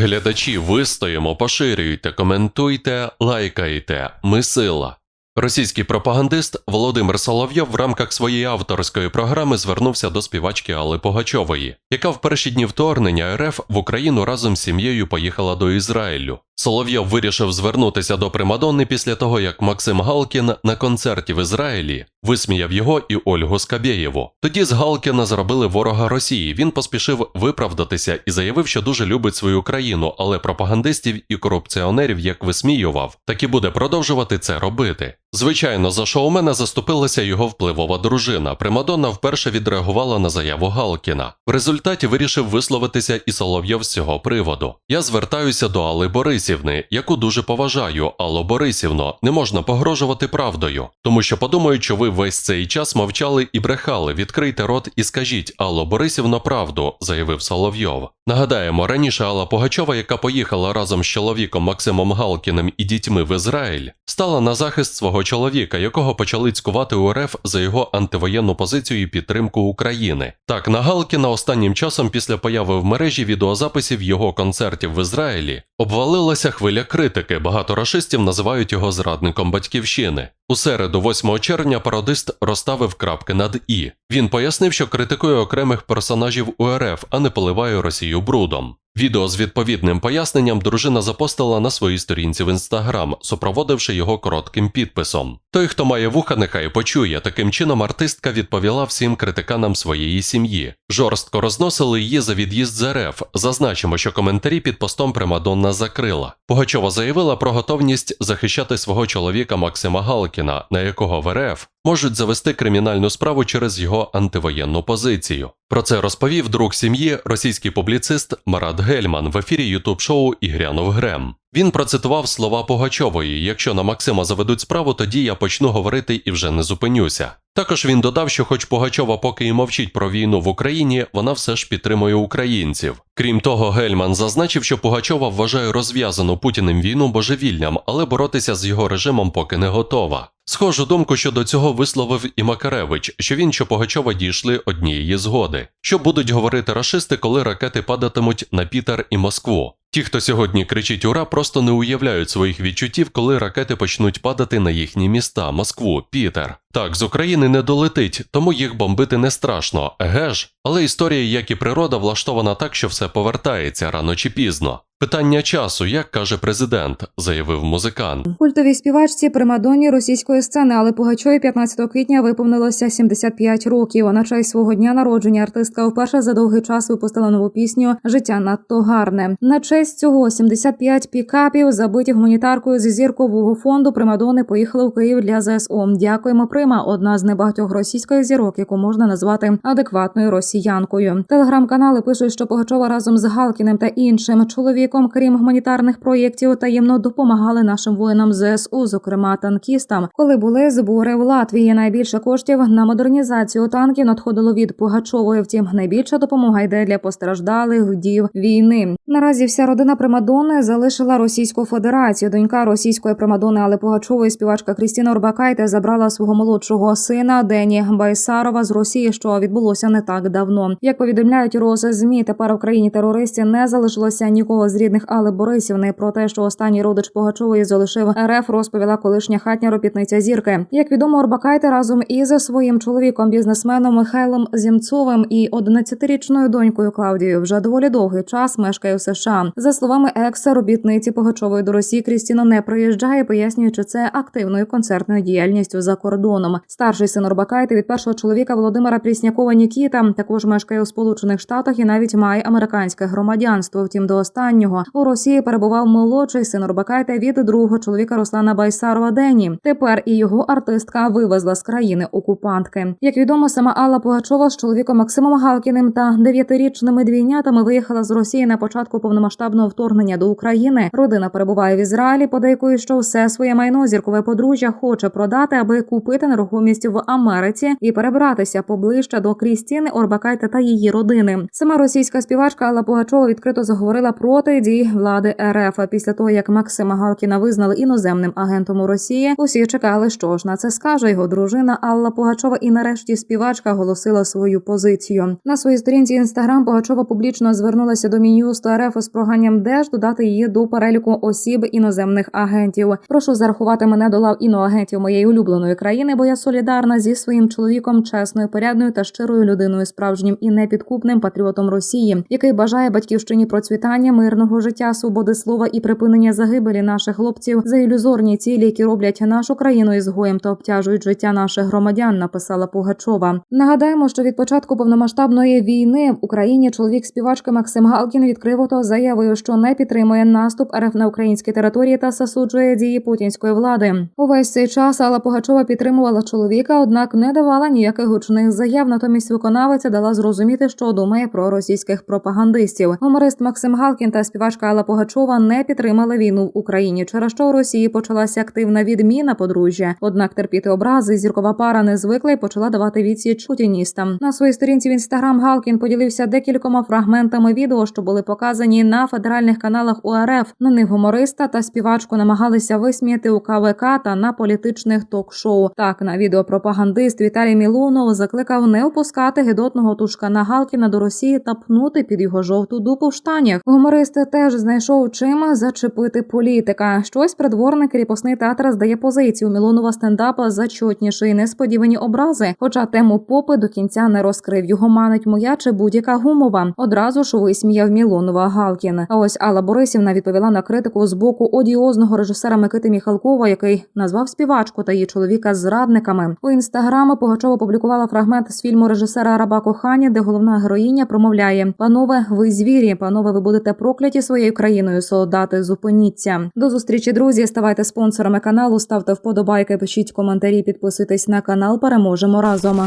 Глядачі, вистоїмо, поширюйте, коментуйте, лайкайте. Ми сила. Російський пропагандист Володимир Соловйов в рамках своєї авторської програми звернувся до співачки Алли Погачової, яка в перші дні вторгнення РФ в Україну разом з сім'єю поїхала до Ізраїлю. Соловйов вирішив звернутися до Примадонни після того, як Максим Галкін на концерті в Ізраїлі висміяв його і Ольгу Скабєєву. Тоді з Галкіна зробили ворога Росії. Він поспішив виправдатися і заявив, що дуже любить свою країну, але пропагандистів і корупціонерів як висміював, так і буде продовжувати це робити. Звичайно, за шоумена заступилася його впливова дружина. Примадонна вперше відреагувала на заяву Галкіна. В результаті вирішив висловитися і Соловйов з цього приводу. Я звертаюся до Алли Борисівни, яку дуже поважаю. Алло Борисівно, не можна погрожувати правдою, тому що подумають, що ви весь цей час мовчали і брехали. Відкрийте рот і скажіть Алло Борисівно правду, заявив Соловйов. Нагадаємо, раніше Алла Погачова, яка поїхала разом з чоловіком Максимом Галкіним і дітьми в Ізраїль, стала на захист свого чоловіка, якого почали цькувати у РФ за його антивоєнну позицію і підтримку України. Так, на Галкіна останнім часом після появи в мережі відеозаписів його концертів в Ізраїлі обвалилася хвиля критики. Багато рашистів називають його зрадником батьківщини. У середу, 8 червня, пародист розставив крапки над і. Він пояснив, що критикує окремих персонажів УРФ, а не поливає Росію брудом. Відео з відповідним поясненням дружина запостила на своїй сторінці в інстаграм, супроводивши його коротким підписом. Той, хто має вуха, нехай почує. Таким чином артистка відповіла всім критиканам своєї сім'ї. Жорстко розносили її за від'їзд з РФ. Зазначимо, що коментарі під постом Примадонна закрила. Пугачова заявила про готовність захищати свого чоловіка Максима Галкіна, на якого в РФ можуть завести кримінальну справу через його антивоєнну позицію. Про це розповів друг сім'ї, російський публіцист Марат Гельман в ефірі ютуб-шоу «Ігрянув Грем. Він процитував слова Пугачової: якщо на Максима заведуть справу, тоді я почну говорити і вже не зупинюся. Також він додав, що, хоч Пугачова поки і мовчить про війну в Україні, вона все ж підтримує українців. Крім того, Гельман зазначив, що Пугачова вважає розв'язану Путіним війну божевільням, але боротися з його режимом поки не готова. Схожу думку щодо цього висловив і Макаревич, що він що Пугачова дійшли однієї згоди. Що будуть говорити рашисти, коли ракети падатимуть на Пітер і Москву? Ті, хто сьогодні кричить ура, просто не уявляють своїх відчуттів, коли ракети почнуть падати на їхні міста, Москву, Пітер. Так, з України не долетить, тому їх бомбити не страшно, еге ж? Але історія, як і природа, влаштована так, що все повертається рано чи пізно. Питання часу, як каже президент, заявив музикант. Культовій співачці примадонні російської сцени, але Пугачові 15 квітня виповнилося 75 років. На честь свого дня народження артистка вперше за довгий час випустила нову пісню Життя надто гарне. На честь цього 75 пікапів, забиті гуманітаркою зі зіркового фонду Примадони поїхали в Київ для ЗСУ. Дякуємо, Прима, одна з небагатьох російських зірок, яку можна назвати адекватною росіянкою. Телеграм-канали пишуть, що Пугачова разом з Галкіним та іншим чоловіком, крім гуманітарних проєктів, таємно допомагали нашим воїнам ЗСУ, зокрема танкістам. Коли були збори в Латвії, найбільше коштів на модернізацію танків надходило від Пугачової. Втім, найбільша допомога йде для постраждалих вдів війни. Наразі вся родина Примадони залишила Російську Федерацію. Донька російської Примадони Але Пугачової співачка Крістіна Орбакайте забрала свого молодшого сина Дені Байсарова з Росії, що відбулося не так давно. Як повідомляють роз змі, тепер в країні терористів не залишилося нікого з рідних Алли Борисівни. Про те, що останній родич Пугачової залишив РФ, розповіла колишня хатня робітниця зірки. Як відомо, Орбакайте разом із своїм чоловіком, бізнесменом Михайлом Зімцовим і 11-річною донькою Клавдією вже доволі довгий час мешкає в США. За словами екса робітниці Пугачової до Росії Крістіна не приїжджає, пояснюючи це активною концертною діяльністю за кордоном. Старший син Орбакайте від першого чоловіка Володимира Пріснякова Нікіта також мешкає у Сполучених Штатах і навіть має американське громадянство. Втім, до останнього у Росії перебував молодший син Орбакайте від другого чоловіка Руслана Байсарова Дені. Тепер і його артистка вивезла з країни окупантки. Як відомо, сама Алла Пугачова з чоловіком Максимом Галкіним та дев'ятирічними двійнятами виїхала з Росії на початку повномасштабного вторгнення до України. Родина перебуває в Ізраїлі. Подейкують, що все своє майно зіркове подружжя хоче продати, аби купити нерухомість в Америці і перебратися поближче до Крістіни Орбакайте та її родини. Сама російська співачка Алла Пугачова відкрито заговорила проти дії влади РФ. Після того як Максима Галкіна визнали іноземним агентом у Росії, усі чекали, що ж на це скаже його дружина Алла Пугачова. І нарешті співачка оголосила свою позицію на своїй сторінці. Інстаграм Пугачова публічно звернулася до Мін'юсту РФ з проханням теж додати її до переліку осіб іноземних агентів. Прошу зарахувати мене до лав іноагентів моєї улюбленої країни, бо я солідарна зі своїм чоловіком, чесною, порядною та щирою людиною, справжнім і непідкупним патріотом Росії, який бажає батьківщині процвітання, мирного життя, свободи слова і припинення загибелі наших хлопців за ілюзорні цілі, які роблять нашу країну ізгоєм та обтяжують життя наших громадян. Написала Пугачова. Нагадаємо, що від початку повномасштабної війни в Україні чоловік співачки Максим Галкін відкрито заявив, що не підтримує наступ РФ на українські території та засуджує дії путінської влади. Увесь цей час Алла Пугачова підтримувала чоловіка, однак не давала ніяких гучних заяв. Натомість виконавиця дала зрозуміти, що думає про російських пропагандистів. Гуморист Максим Галкін та співачка Алла Пугачова не підтримали війну в Україні, через що у Росії почалася активна відміна подружжя. Однак терпіти образи зіркова пара не звикла і почала давати відсіч путіністам. На своїй сторінці в інстаграм Галкін поділився декількома фрагментами відео, що були показані на федеральних каналах УРФ. На них гумориста та співачку намагалися висміяти у КВК та на політичних ток-шоу. Так на відео пропагандист Віталій Мілонов закликав не опускати гидотного тушкана Галкіна до Росії та пнути під його жовту дупу в штанях. Гуморист теж знайшов чим зачепити політика. Щось придворний кріпосний театр здає позицію Мілонова стендапа зачутніше і несподівані образи. Хоча тему попи до кінця не розкрив. Його манить моя чи будь-яка гумова. Одразу ж висміяв Мілонова Галкін. А ось Алла Борисівна відповіла на критику з боку одіозного режисера Микити Міхалкова, який назвав співачку та її чоловіка зрадниками. У інстаграмі Пугачова публікувала фрагмент з фільму режисера Раба кохання, де головна героїня промовляє: Панове, ви звірі, панове, ви будете прокляті своєю країною. Солдати, зупиніться. До зустрічі, друзі. Ставайте спонсорами каналу, ставте вподобайки, пишіть коментарі, підписуйтесь на канал. Переможемо разом.